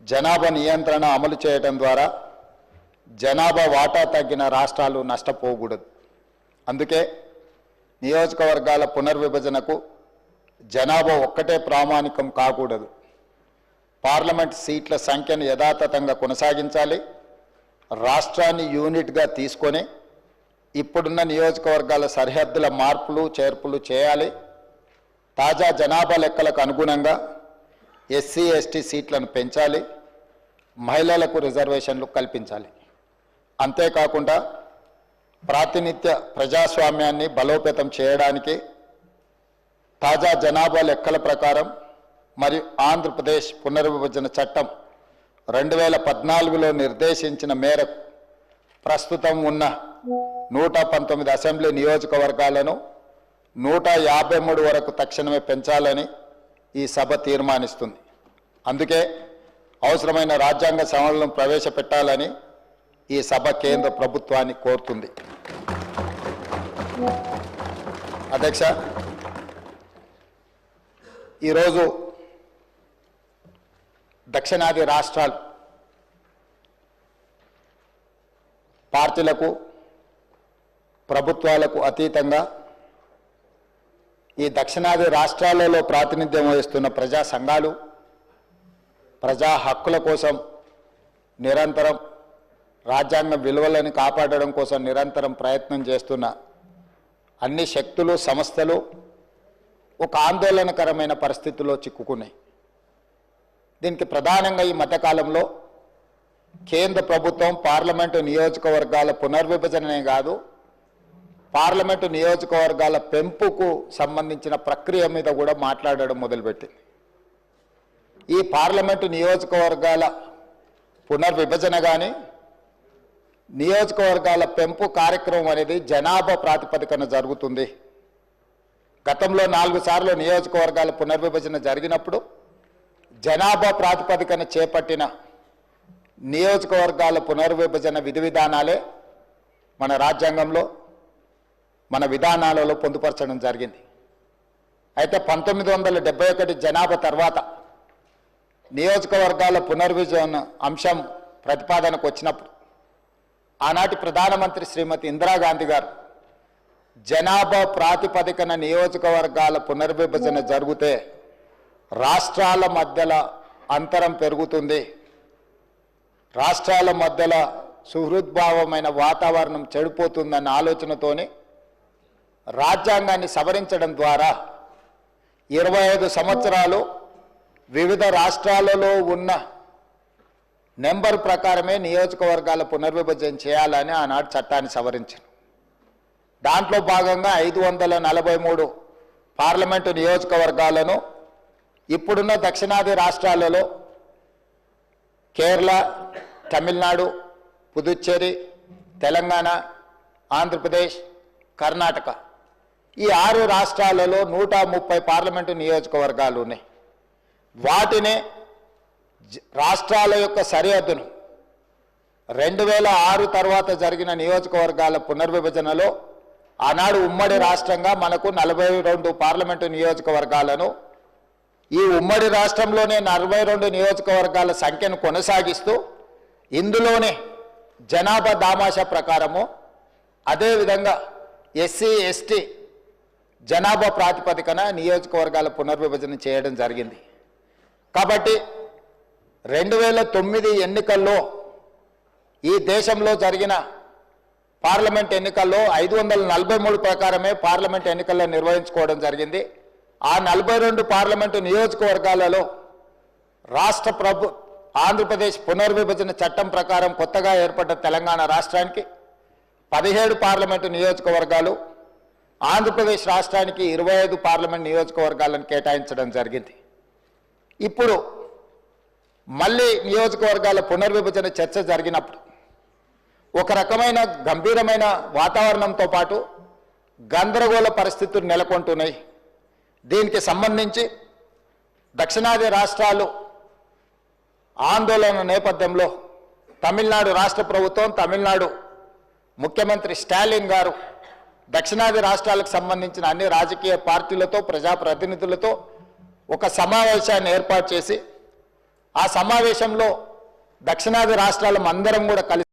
జనాభా నియంత్రణ అమలు చేయడం ద్వారా జనాభా వాటా తగ్గిన రాష్ట్రాలు నష్టపోకూడదు. అందుకే నియోజకవర్గాల పునర్విభజనకు జనాభా ఒక్కటే ప్రామాణికం కాకూడదు. పార్లమెంట్ సీట్ల సంఖ్యను యథాతథంగా కొనసాగించాలి. రాష్ట్రాన్ని యూనిట్గా తీసుకొని ఇప్పుడున్న నియోజకవర్గాల సరిహద్దుల మార్పులు చేర్పులు చేయాలి. తాజా జనాభా లెక్కలకు అనుగుణంగా ఎస్సీ ఎస్టీ సీట్లను పెంచాలి మహిళలకు రిజర్వేషన్లు కల్పించాలి. అంతేకాకుండా ప్రాతినిధ్య ప్రజాస్వామ్యాన్ని బలోపేతం చేయడానికి తాజా జనాభా లెక్కల ప్రకారం మరియు ఆంధ్రప్రదేశ్ పునర్విభజన చట్టం రెండు వేల పద్నాలుగులో నిర్దేశించిన మేరకు ప్రస్తుతం ఉన్న నూట పంతొమ్మిది అసెంబ్లీ నియోజకవర్గాలను నూట యాభై మూడు వరకు తక్షణమే పెంచాలని ఈ సభ తీర్మానిస్తుంది. అందుకే అవసరమైన రాజ్యాంగ సవరణలను ప్రవేశపెట్టాలని ఈ సభ కేంద్ర ప్రభుత్వాన్ని కోరుతుంది. అధ్యక్ష ఈరోజు దక్షిణాది రాష్ట్రాలు పార్టీలకు ప్రభుత్వాలకు అతీతంగా ఈ దక్షిణాది రాష్ట్రాలలో ప్రాతినిధ్యం వహిస్తున్న ప్రజా సంఘాలు ప్రజా హక్కుల కోసం నిరంతరం రాజ్యాంగ విలువలను కాపాడడం కోసం నిరంతరం ప్రయత్నం చేస్తున్న అన్ని శక్తులు సంస్థలు ఒక ఆందోళనకరమైన పరిస్థితుల్లో చిక్కుకున్నాయి. దీనికి ప్రధానంగా ఈ మధ్యకాలంలో కేంద్ర ప్రభుత్వం పార్లమెంటు నియోజకవర్గాల పునర్విభజననే కాదు పార్లమెంటు నియోజకవర్గాల పెంపుకు సంబంధించిన ప్రక్రియ మీద కూడా మాట్లాడడం మొదలుపెట్టింది. ఈ పార్లమెంటు నియోజకవర్గాల పునర్విభజన కానీ నియోజకవర్గాల పెంపు కార్యక్రమం అనేది జనాభా ప్రాతిపదికన జరుగుతుంది. గతంలో నాలుగు సార్లు నియోజకవర్గాల పునర్విభజన జరిగినప్పుడు జనాభా ప్రాతిపదికన చేపట్టిన నియోజకవర్గాల పునర్విభజన విధి విధానాలే మన రాజ్యాంగంలో మన విధానాలలో పొందుపరచడం జరిగింది. అయితే పంతొమ్మిది వందల డెబ్బై ఒకటి జనాభా తర్వాత నియోజకవర్గాల పునర్విభజన అంశం ప్రతిపాదనకు వచ్చినప్పుడు ఆనాటి ప్రధానమంత్రి శ్రీమతి ఇందిరాగాంధీ గారు జనాభా ప్రాతిపదికన నియోజకవర్గాల పునర్విభజన జరిగితే రాష్ట్రాల మధ్యల అంతరం పెరుగుతుంది. రాష్ట్రాల మధ్యల సుహృద్భావమైన వాతావరణం చెడిపోతుందన్న ఆలోచనతోని రాజ్యాంగాన్ని సవరించడం ద్వారా ఇరవై ఐదు సంవత్సరాలు వివిధ రాష్ట్రాలలో ఉన్న నెంబర్ ప్రకారమే నియోజకవర్గాల పునర్విభజన చేయాలని ఆనాడు చట్టాన్ని సవరించారు. దాంట్లో భాగంగా ఐదు వందల నలభై మూడు పార్లమెంటు నియోజకవర్గాలను ఇప్పుడున్న దక్షిణాది రాష్ట్రాలలో కేరళ తమిళనాడు పుదుచ్చేరి తెలంగాణ ఆంధ్రప్రదేశ్ కర్ణాటక ఈ ఆరు రాష్ట్రాలలో నూట ముప్పై పార్లమెంటు నియోజకవర్గాలు ఉన్నాయి. వాటినే జ- రాష్ట్రాల యొక్క సరిహద్దును రెండు వేల ఆరు తర్వాత జరిగిన నియోజకవర్గాల పునర్విభజనలో ఆనాడు ఉమ్మడి రాష్ట్రంగా మనకు నలభై రెండు పార్లమెంటు నియోజకవర్గాలను ఈ ఉమ్మడి రాష్ట్రంలోనే నలభై రెండు నియోజకవర్గాల సంఖ్యను కొనసాగిస్తూ ఇందులోనే జనాభా దామాషా ప్రకారము అదేవిధంగా ఎస్సీ ఎస్టీ జనాభా ప్రాతిపదికన నియోజకవర్గాల పునర్విభజన చేయడం జరిగింది. కాబట్టి రెండు వేల తొమ్మిది ఎన్నికల్లో ఈ దేశంలో జరిగిన పార్లమెంట్ ఎన్నికల్లో ఐదు వందల నలభై మూడు ప్రకారమే పార్లమెంట్ ఎన్నికల్లో నిర్వహించుకోవడం జరిగింది. ఆ నలభై రెండు పార్లమెంటు నియోజకవర్గాలలో రాష్ట్ర ప్రభు ఆంధ్రప్రదేశ్ పునర్విభజన చట్టం ప్రకారం కొత్తగా ఏర్పడ్డ తెలంగాణ రాష్ట్రానికి పదిహేడు పార్లమెంటు నియోజకవర్గాలు ఆంధ్రప్రదేశ్ రాష్ట్రానికి ఇరవై ఐదు పార్లమెంట్ నియోజకవర్గాలను కేటాయించడం జరిగింది. ఇప్పుడు మళ్ళీ నియోజకవర్గాల పునర్విభజన చర్చ జరిగినప్పుడు ఒక రకమైన గంభీరమైన వాతావరణంతో పాటు గందరగోళ పరిస్థితులు నెలకొంటున్నాయి. దీనికి సంబంధించి దక్షిణాది రాష్ట్రాలు ఆందోళన నేపథ్యంలో తమిళనాడు రాష్ట్ర ప్రభుత్వం తమిళనాడు ముఖ్యమంత్రి స్టాలిన్ గారు దక్షిణాది రాష్ట్రాలకు సంబంధించిన అన్ని రాజకీయ పార్టీలతో ప్రజాప్రతినిధులతో ఒక సమావేశాన్ని ఏర్పాటు చేసి ఆ సమావేశంలో దక్షిణాది రాష్ట్రాల అందరం కూడా కలిసి